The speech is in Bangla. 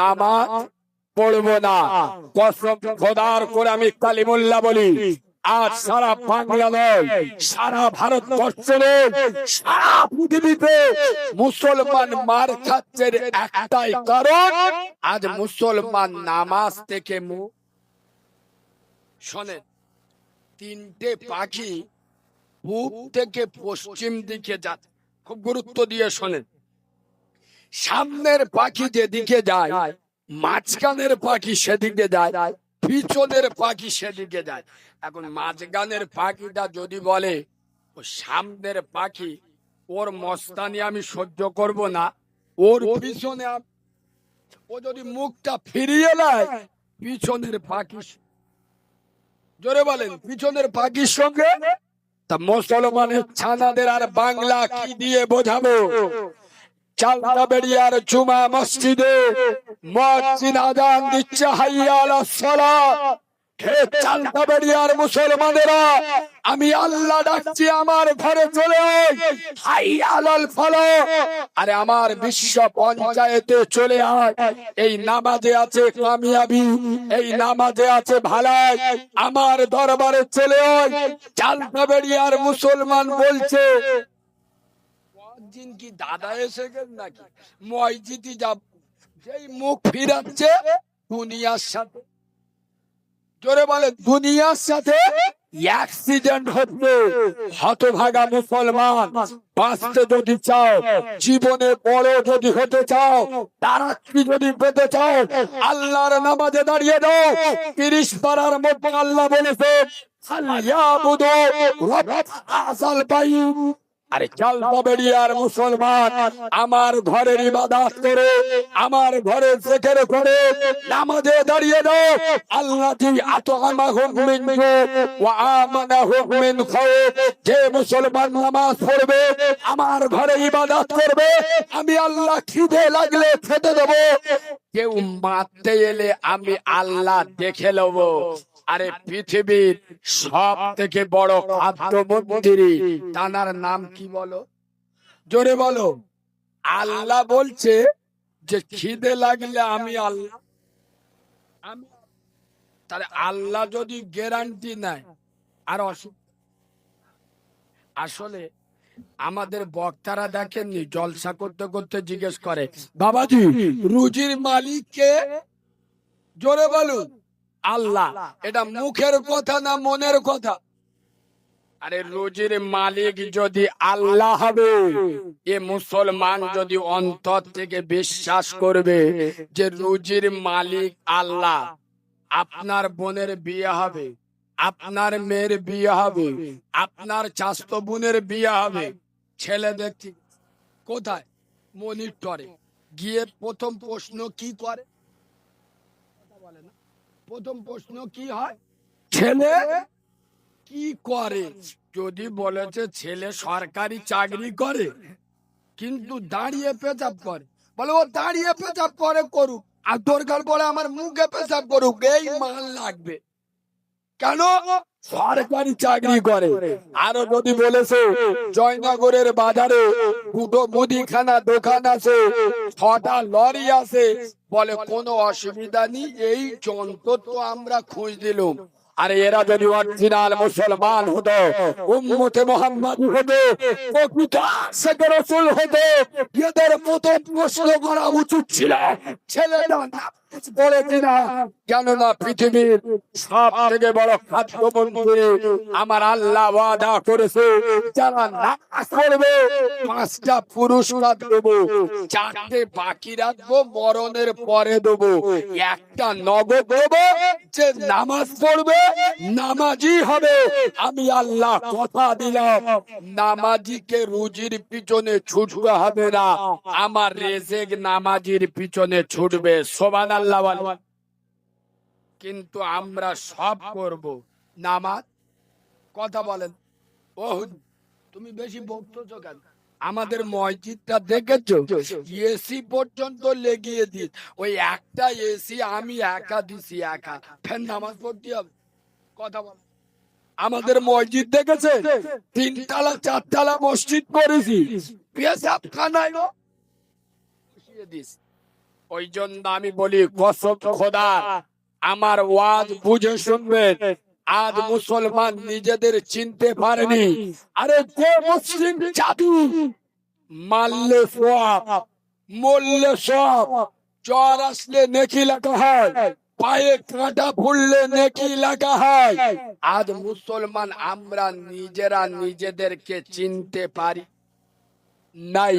নামাজ পড়ব না। কসম খোদার করে আমি কালিমুল্লাহ বলি আজ সারা বাংলা নয় সারা ভারতবর্ষ নয়, সারা পৃথিবীতে মুসলমান মার খাচ্ছে একটাই কারণ আজ মুসলমান নামাজ থেকে মুখ শোনেন তিনটে পাখি পূব থেকে পশ্চিম দিকে যাচ্ছে। খুব গুরুত্ব দিয়ে শোনেন। সামনের পাখি যেদিকে যায় মাঝখানের পাখি সেদিকে যায় পিছনের পাখি সেদিকে যায়। এখন মাঝখানের পাখিটা যদি বলে ও সামনের পাখি ওর মস্তানি আমি সহ্য করব না ওর পিছনে ও যদি মুখটা ফিরিয়ে নেয় পিছনের পাখি জোরে বলেন পিছনের পাখির সঙ্গে? তা মুসলমানের ছানাদের আর বাংলা কি দিয়ে বোঝাবো? চালতা বেরিয়ার জুমা মসজিদে মসজিদ আজান দিচ্ছে হাইয়া আলা সালাত। হে চালতা বেরিয়ার মুসলমানেরা, আমি আল্লাহ ডাকছি আমার ঘরে চলে আরে আমার বিশ্ব পঞ্চায়েতে চলে আয়। এই নামাজে আছে কামিয়াবি, এই নামাজে আছে ভালাই। আমার দরবারে চলে আয়। চালতা বেরিয়ার মুসলমান বলছে দিন কি দাদা এসে গেল নাকি? মসজিদি যাব যেই মুখ ফিরাচ্ছে দুনিয়ার সাথে। জোরে বলে দুনিয়ার সাথে অ্যাক্সিডেন্ট হচ্ছে। হতভাগা মুসলমান, বাঁচতে যদি চাও, জীবনে বড় যদি হতে চাও যদি পেতে চাও, আল্লাহর নামাজে দাঁড়িয়ে দাও। তিরিশ পাড়ার মধ্যে আল্লাহ বলেছে হাযাল বাইত আরে চাল বেরিয়ার মুসলমান, আমার ঘরের ইবাদত করে, আমার ঘরে জেকের করে, নামাজে দাঁড়িয়ে দাও আল্লাহ জি আতো আমাহুম মিন ওয়া আমানাহুম মিন খাউফ যে মুসলমান নামাজ পড়বে, আমার ঘরে ইবাদত করবে, আমি আল্লাহ খিদে লাগলে খেতে দেব। কেউ মারতে এলে আমি আল্লাহ দেখে নেব। আরে পৃথিবীর সব থেকে বড় খাদ্যমন্ত্রী তানার নাম কি বলো? জোরে বলো। আল্লাহ বলছে যে খিদে লাগলে আমি আল্লাহ। আমি তাহলে আল্লাহ যদি গ্যারান্টি নেয়, আর অসুখ। আসলে আমাদের বক্তারা দেখেননি, জলসা করতে করতে জিজ্ঞেস করে, বাবাজি, রুজির মালিককে? জোরে বলুন। আল্লাহ। এটা মুখের কথা না মনের কথা? আরে রুজির মালিক যদি আল্লাহ হবে এ মুসলমান যদি অন্তর থেকে বিশ্বাস করবে যে রুজির মালিক আল্লাহ আপনার বোনের বিয়ে হবে আপনার মেয়ের বিয়ে হবে আপনার চাস্ত বোনের বিয়ে হবে ছেলে দেখছি কোথায়? মনিটরে। গিয়ে প্রথম প্রশ্ন কি করে? কথা বলে না। প্রথম প্রশ্ন কি হয়? ছেলে? কি করে? যদি বলেছে ছেলে সরকারি চাকরি করে কিন্তু দাঁড়িয়ে পেচাপ করে। বলে ও দাঁড়িয়ে পেচাপ করে করুক আর দরকার পড়ে আমার মুখে পেচাপ করুক এই মাল লাগবে। কেন? সরকারি চাকরি করে। আরও যদি বলেছে, জয়নগরের বাজারে দুটো মুদিখানা দোকান আছে, ছটা লরি আছে, বলে কোনো অসুবিধা নেই, এই যন্ত্র তো আমরা খুঁজ দিলুম। আরে এরা যদি অরিজিনাল মুসলমান হতো, উম্মতে মোহাম্মদ হতো, প্রকৃত আশেক রসুল হতো, এদের মতো প্রশ্ন করা উচিত ছিল। ছেলেরা বলে পৃথিবীর সব থেকে বড় খাদ্যমন্ত্রী আমার আল্লাহ ওয়াদা করেছে, যারা না করবে, পাঁচটা পুরুষরা দেবো, চারটে বাকি রাখব, মরণের পরে দেবো, একটা নগদ দেবো নামাজ পড়বে হবে। আমি আল্লাহ কথা দিলাম, নামাজিকে রুজির পিছনে ছুটবে হবে না। আমার রেজেক নামাজির পিছনে ছুটবে আল্লাহ কিন্তু আমরা সব করব। নামাজ? কথা বলেন। ও তুমি বেশি বকতেছো কেন? আমাদের মসজিদটা দেখেছ? এসি পর্যন্ত লেগিয়ে দিস। ওই একটা এসি আমি একা দিছি একা। ফের নামাজ পড়তে হবে। কথা বল। আমাদের মসজিদ দেখেছে? তিনতলা, চারতলা মসজিদ করেছি। পেশাব খানায় দিস। ওই জন্য আমি বলি, কসম খোদা, আমার ওয়াজ বুঝে শুনবেন। আজ মুসলমান নিজেদের চিনতে পারেনি। আরে গো মুসলিম জাদু মারলে সব মরলে সব। জ্বর আসলে নেকি লেখা হয় পায়ে কাঁটা ফুললে নেকি লেখা হয়। আজ মুসলমান আমরা নিজেরা নিজেদেরকে চিনতে পারি নাই।